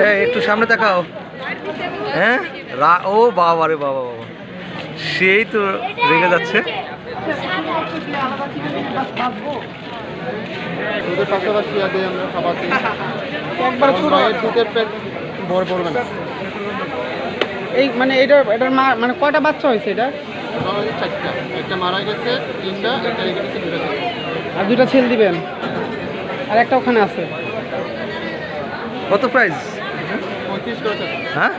এ একটু সামনে তাকাও। হ্যাঁ? রা ও বাবা রে বাবা বাবা। সেই তো রেগে যাচ্ছে। দুধের পাশাপাশি আগে আমরা খাবার দিই। একবার ছোট মায়ের দুধের পেট বড় পড়বে না। এই মানে এটার এটার মা মানে কয়টা বাচ্চা হয়েছে এটা? চারটা। একটা মারা গেছে তিনটা একটা রেখে দিচ্ছে দুটো ছেলে। আর দুইটা ছেল দিবেন? আর একটা ওখানে আছে? কত প্রাইস হ্যাঁ?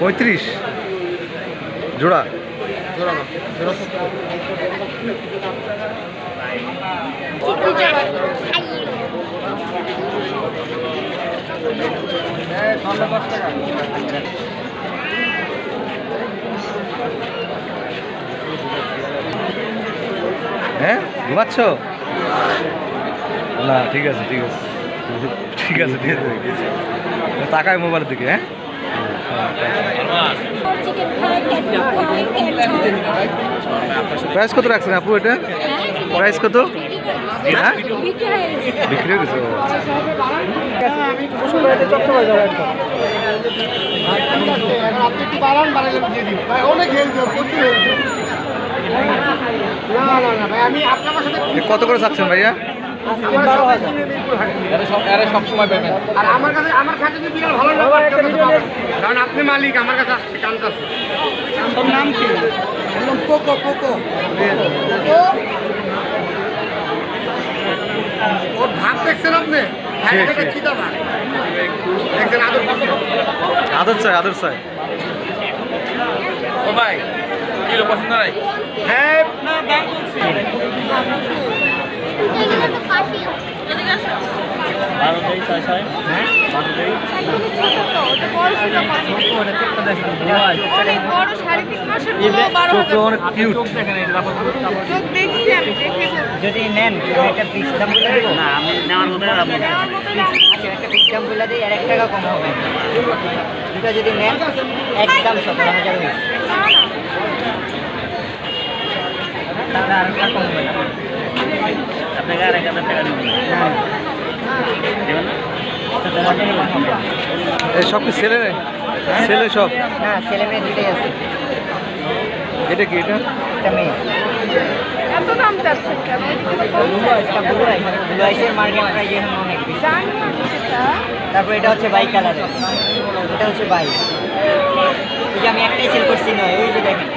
পঁয়ত্রিশ। জোড়া? হ্যাঁ ঘুমাচ্ছ? না ঠিক আছে ঠিক আছে। ঠিক আছে ঠিক আছে তাকায় মোবাইলের দিকে হ্যাঁ? প্রাইস কত রাখছেন আপু এটা? প্রাইস কত? হ্যাঁ? বিক্রি হয়ে গেছে আচ্ছা। কত করে চাচ্ছেন ভাইয়া? আর আমার কাছে আমার কাছে যদি ভালো না না। কারণ আপনি মালিক আমার কাছে আসছে কানতাছে তোর নাম কি? Poco Poco. ওর ভাব দেখছেন আপনি? হ্যাঁ আদর আদর চাই আদর চাই। ও ভাই কিলো পছন্দ নাই? হ্যাঁ এগুলো তো যদি নেন একটা না আমি নেওয়ার মতো। আচ্ছা একটা বলে দিই এক টাকা কম হবে দুটো যদি নেন একদম সতেরো হাজার না তাহলে আর কম হবে না আপনাকে আর এক হাজার টাকা দেবেন এই সব কি ছেলে ছেলে সব? না ছেলে মেয়ে দুটোই আছে। এটা কি এটা? একটা মেয়ে। এত দাম কেন? আইসের মার্কেট প্রাইস এখন অনেক তারপর এটা হচ্ছে বাই কালারের এটা হচ্ছে বাই। ওই যে আমি একটাই সেল করছি নয় ওই যে দেখেন।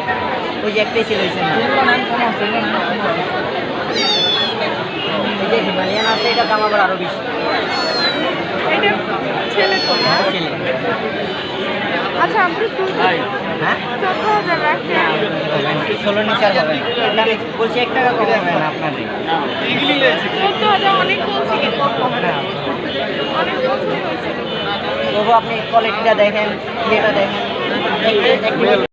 ওই যে একটাই সেল হয়েছে না। আছে দাম আবার আরও বেশি। ছেলে আচ্ছা আপনি হ্যাঁ? ষোলো নিচে আর হবে না। বলছি এক টাকা কম হবে না আপনাদের। অনেক বলছি না। অনেক বছর হয়েছে তবু আপনি কোয়ালিটিটা দেখেন ইয়েটা দেখেন।